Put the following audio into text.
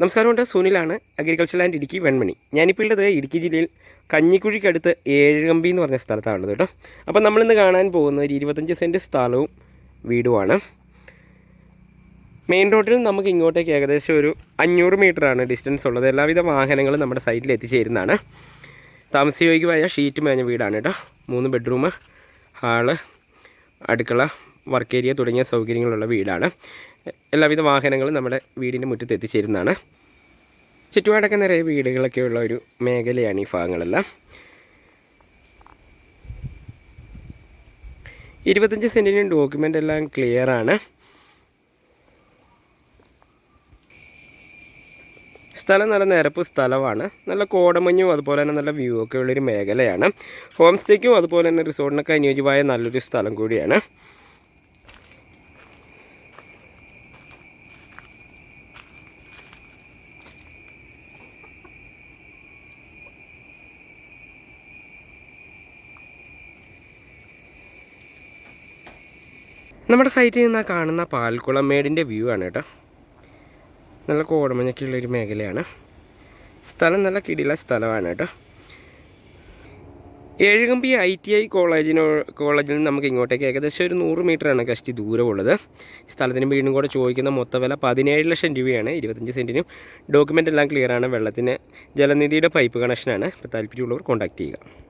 നമസ്കാരമുണ്ട് സുനിലാണ് agriculture land Idukki Venmani. ഞാനിപ്പോൾ ഉള്ളത് ഇടുക്കി ജില്ലയിൽ കഞ്ഞിക്കുഴിക്കടുത്ത് ഏഴുകമ്പി എന്ന് പറഞ്ഞ സ്ഥലത്താണുള്ളത് കേട്ടോ. അപ്പോൾ നമ്മളിന്ന് കാണാൻ പോകുന്ന ഒരു ഇരുപത്തഞ്ച് സെന്റ് സ്ഥലവും വീടുമാണ്. മെയിൻ റോഡിൽ നമുക്ക് ഇങ്ങോട്ടേക്ക് ഏകദേശം ഒരു അഞ്ഞൂറ് മീറ്ററാണ് ഡിസ്റ്റൻസ് ഉള്ളത്. എല്ലാവിധ വാഹനങ്ങളും നമ്മുടെ സൈറ്റിൽ എത്തിച്ചേരുന്നതാണ്. താമസയോഗ്യമായ ഷീറ്റ് മേഞ്ഞ വീടാണ് കേട്ടോ. മൂന്ന് ബെഡ്റൂം ഹാൾ അടുക്കള വർക്ക് ഏരിയ തുടങ്ങിയ സൗകര്യങ്ങളുള്ള വീടാണ്. എല്ലാവിധ വാഹനങ്ങളും നമ്മുടെ വീടിന്റെ മുറ്റത്ത് എത്തിച്ചേരുന്നതാണ്. ചുറ്റുപാടൊക്കെ നിറയെ വീടുകളൊക്കെ ഉള്ള ഒരു മേഖലയാണ് ഈ ഭാഗങ്ങളെല്ലാം. ഇരുപത്തഞ്ച് സെന്റിന് ഡോക്യുമെന്റ് എല്ലാം ക്ലിയർ ആണ്. സ്ഥലം നല്ല നിരപ്പ് സ്ഥലമാണ് നല്ല കോടമഞ്ഞും അതുപോലെ തന്നെ നല്ല വ്യൂ ഒക്കെ ഉള്ളൊരു മേഖലയാണ്. ഹോം സ്റ്റേക്കും അതുപോലെ തന്നെ റിസോർട്ടിനൊക്കെ അനുയോജ്യമായ നല്ലൊരു സ്ഥലം കൂടിയാണ്. നമ്മുടെ സൈറ്റിൽ നിന്ന് കാണുന്ന പാൽക്കുളം മേടിന്റെ വ്യൂ ആണ് കേട്ടോ. നല്ല കോടമഞ്ഞൊക്കെയുള്ളൊരു മേഖലയാണ്. സ്ഥലം നല്ല കിടില സ്ഥലമാണ് കേട്ടോ. ഏഴുകമ്പി ഐ ടി ഐ കോളേജിനോ കോളേജിൽ നിന്ന് നമുക്ക് ഇങ്ങോട്ടേക്ക് ഏകദേശം ഒരു നൂറ് മീറ്ററാണ് കഷ്ടി ദൂരമുള്ളത്. സ്ഥലത്തിന് വീണ്ടും കൂടെ ചോദിക്കുന്ന മൊത്ത വില പതിനേഴ് ലക്ഷം രൂപയാണ്. ഇരുപത്തഞ്ച് സെന്റിനും ഡോക്യുമെന്റ് എല്ലാം ക്ലിയറാണ് വെള്ളത്തിന് ജലനിധിയുടെ പൈപ്പ് കണക്ഷനാണ് ഇപ്പോൾ താല്പര്യമുള്ളവർ കോൺടാക്റ്റ് ചെയ്യുക.